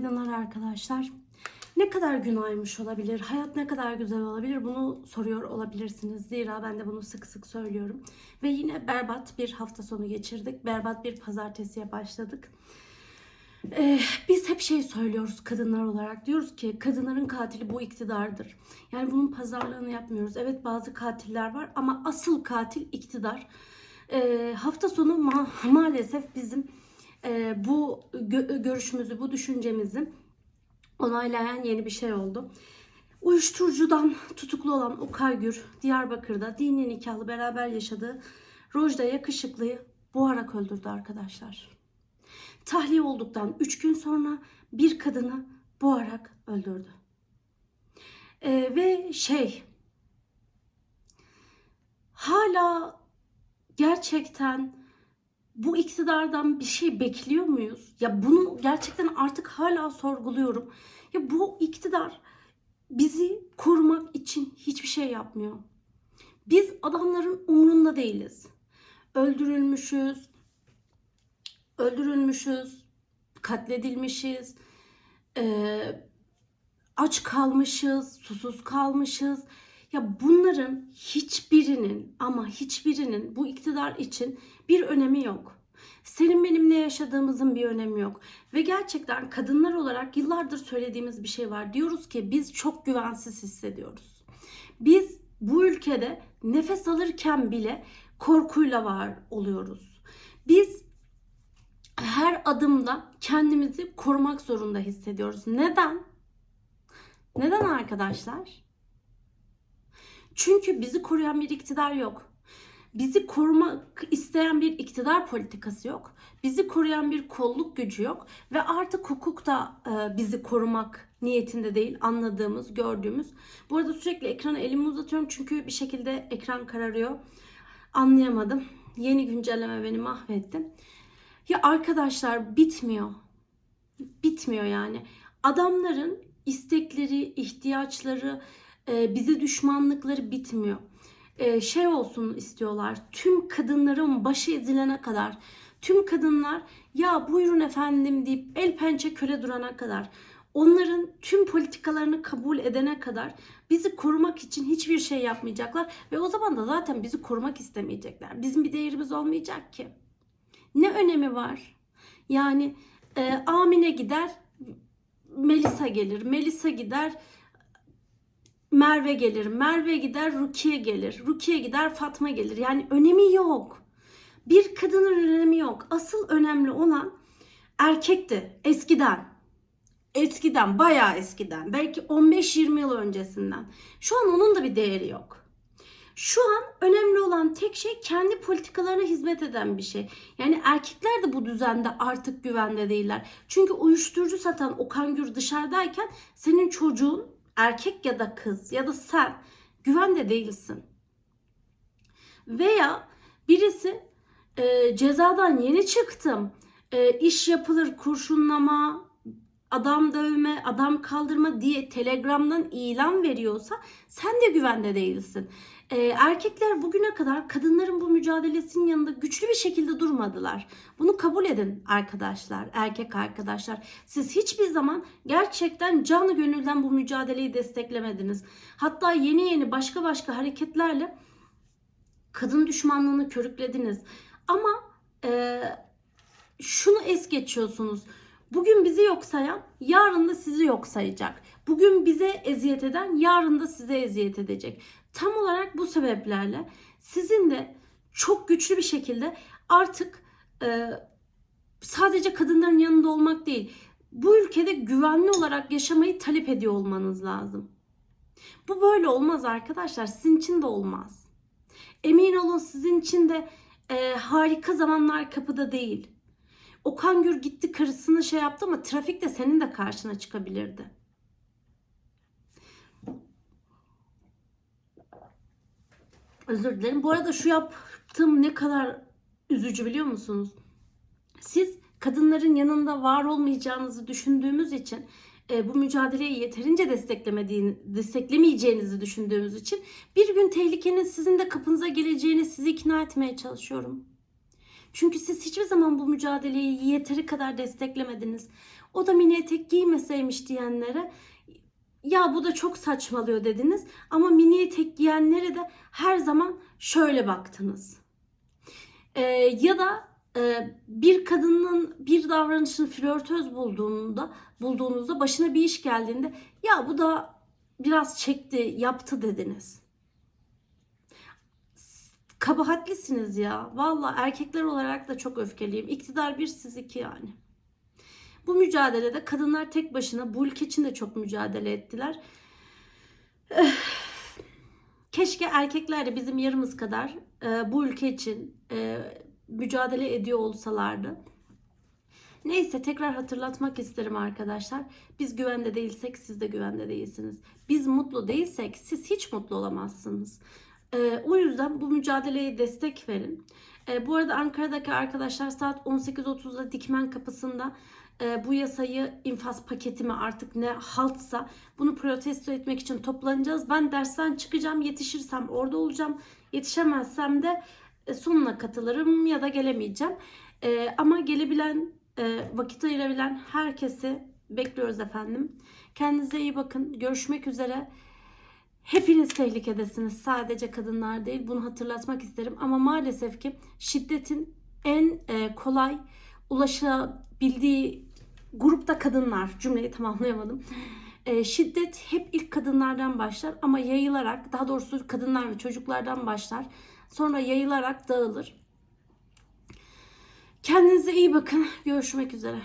Günaydınlar arkadaşlar. Ne kadar gün aymış olabilir? Hayat ne kadar güzel olabilir? Bunu soruyor olabilirsiniz. Zira ben de bunu sık sık söylüyorum. Ve yine berbat bir hafta sonu geçirdik. Berbat bir pazartesiye başladık. Ee, biz hep şey söylüyoruz kadınlar olarak. Diyoruz ki kadınların katili bu iktidardır. Yani bunun pazarlığını yapmıyoruz. Evet bazı katiller var ama asıl katil iktidar. Ee, hafta sonu ma- maalesef bizim e, bu gö- görüşümüzü, bu düşüncemizi onaylayan yeni bir şey oldu. Uyuşturucudan tutuklu olan Okay Gür, Diyarbakır'da dini nikahlı beraber yaşadığı Rojda yakışıklıyı boğarak öldürdü arkadaşlar. Tahliye olduktan 3 gün sonra bir kadını boğarak öldürdü. Ee, ve şey hala gerçekten bu iktidardan bir şey bekliyor muyuz? Ya bunu gerçekten artık hala sorguluyorum. Ya bu iktidar bizi korumak için hiçbir şey yapmıyor. Biz adamların umrunda değiliz. Öldürülmüşüz, öldürülmüşüz, katledilmişiz, eee, aç kalmışız, susuz kalmışız. Ya bunların hiçbirinin ama hiçbirinin bu iktidar için bir önemi yok. Senin benim ne yaşadığımızın bir önemi yok. Ve gerçekten kadınlar olarak yıllardır söylediğimiz bir şey var. Diyoruz ki biz çok güvensiz hissediyoruz. Biz bu ülkede nefes alırken bile korkuyla var oluyoruz. Biz her adımda kendimizi korumak zorunda hissediyoruz. Neden? Neden arkadaşlar? Çünkü bizi koruyan bir iktidar yok. Bizi korumak isteyen bir iktidar politikası yok. Bizi koruyan bir kolluk gücü yok. Ve artık hukuk da e, bizi korumak niyetinde değil anladığımız, gördüğümüz. Bu arada sürekli ekrana elimi uzatıyorum çünkü bir şekilde ekran kararıyor. Anlayamadım. Yeni güncelleme beni mahvetti. Ya arkadaşlar bitmiyor. Bitmiyor yani. Adamların istekleri, ihtiyaçları, e, bize düşmanlıkları bitmiyor. E, şey olsun istiyorlar. Tüm kadınların başı ezilene kadar, tüm kadınlar ya buyurun efendim deyip el pençe köle durana kadar, onların tüm politikalarını kabul edene kadar bizi korumak için hiçbir şey yapmayacaklar ve o zaman da zaten bizi korumak istemeyecekler. Bizim bir değerimiz olmayacak ki. Ne önemi var? Yani e, Amine gider, Melisa gelir. Melisa gider, Merve gelir. Merve gider, Rukiye gelir. Rukiye gider, Fatma gelir. Yani önemi yok. Bir kadının önemi yok. Asıl önemli olan erkekti eskiden. Eskiden, bayağı eskiden. Belki 15-20 yıl öncesinden. Şu an onun da bir değeri yok. Şu an önemli olan tek şey kendi politikalarına hizmet eden bir şey. Yani erkekler de bu düzende artık güvende değiller. Çünkü uyuşturucu satan Okan Gür dışarıdayken senin çocuğun erkek ya da kız ya da sen güvende değilsin. Veya birisi e, cezadan yeni çıktım. E, iş yapılır kurşunlama, adam dövme, adam kaldırma diye Telegram'dan ilan veriyorsa sen de güvende değilsin. Ee, erkekler bugüne kadar kadınların bu mücadelesinin yanında güçlü bir şekilde durmadılar. Bunu kabul edin arkadaşlar, erkek arkadaşlar. Siz hiçbir zaman gerçekten canı gönülden bu mücadeleyi desteklemediniz. Hatta yeni yeni başka başka hareketlerle kadın düşmanlığını körüklediniz. Ama e, şunu es geçiyorsunuz. Bugün bizi yok sayan yarın da sizi yok sayacak. Bugün bize eziyet eden yarın da size eziyet edecek. Tam olarak bu sebeplerle sizin de çok güçlü bir şekilde artık e, sadece kadınların yanında olmak değil, bu ülkede güvenli olarak yaşamayı talep ediyor olmanız lazım. Bu böyle olmaz arkadaşlar. Sizin için de olmaz. Emin olun sizin için de e, harika zamanlar kapıda değil. Okan Gür gitti karısını şey yaptı ama trafik de senin de karşına çıkabilirdi. Özür dilerim. Bu arada şu yaptığım ne kadar üzücü biliyor musunuz? Siz kadınların yanında var olmayacağınızı düşündüğümüz için e, bu mücadeleyi yeterince desteklemediğini, desteklemeyeceğinizi düşündüğümüz için bir gün tehlikenin sizin de kapınıza geleceğini sizi ikna etmeye çalışıyorum. Çünkü siz hiçbir zaman bu mücadeleyi yeteri kadar desteklemediniz. O da mini etek giymeseymiş diyenlere ya bu da çok saçmalıyor dediniz. Ama mini etek giyenlere de her zaman şöyle baktınız. Ee, ya da e, bir kadının bir davranışını flörtöz bulduğunda bulduğunuzda başına bir iş geldiğinde ya bu da biraz çekti, yaptı dediniz. Kabahatlisiniz ya. Valla erkekler olarak da çok öfkeliyim. İktidar bir siz iki yani. Bu mücadelede kadınlar tek başına bu ülke için de çok mücadele ettiler. Keşke erkekler de bizim yarımız kadar e, bu ülke için e, mücadele ediyor olsalardı. Neyse tekrar hatırlatmak isterim arkadaşlar. Biz güvende değilsek siz de güvende değilsiniz. Biz mutlu değilsek siz hiç mutlu olamazsınız. Ee, o yüzden bu mücadeleye destek verin. Ee, bu arada Ankara'daki arkadaşlar saat 18.30'da Dikmen kapısında e, bu yasayı infaz paketi mi artık ne haltsa bunu protesto etmek için toplanacağız. Ben dersten çıkacağım. Yetişirsem orada olacağım. Yetişemezsem de e, sonuna katılırım ya da gelemeyeceğim. E, ama gelebilen, e, vakit ayırabilen herkesi bekliyoruz efendim. Kendinize iyi bakın. Görüşmek üzere. Hepiniz tehlikedesiniz. Sadece kadınlar değil. Bunu hatırlatmak isterim. Ama maalesef ki şiddetin en e, kolay ulaşabildiği grupta kadınlar. Cümleyi tamamlayamadım. E, şiddet hep ilk kadınlardan başlar ama yayılarak, daha doğrusu kadınlar ve çocuklardan başlar. Sonra yayılarak dağılır. Kendinize iyi bakın. Görüşmek üzere.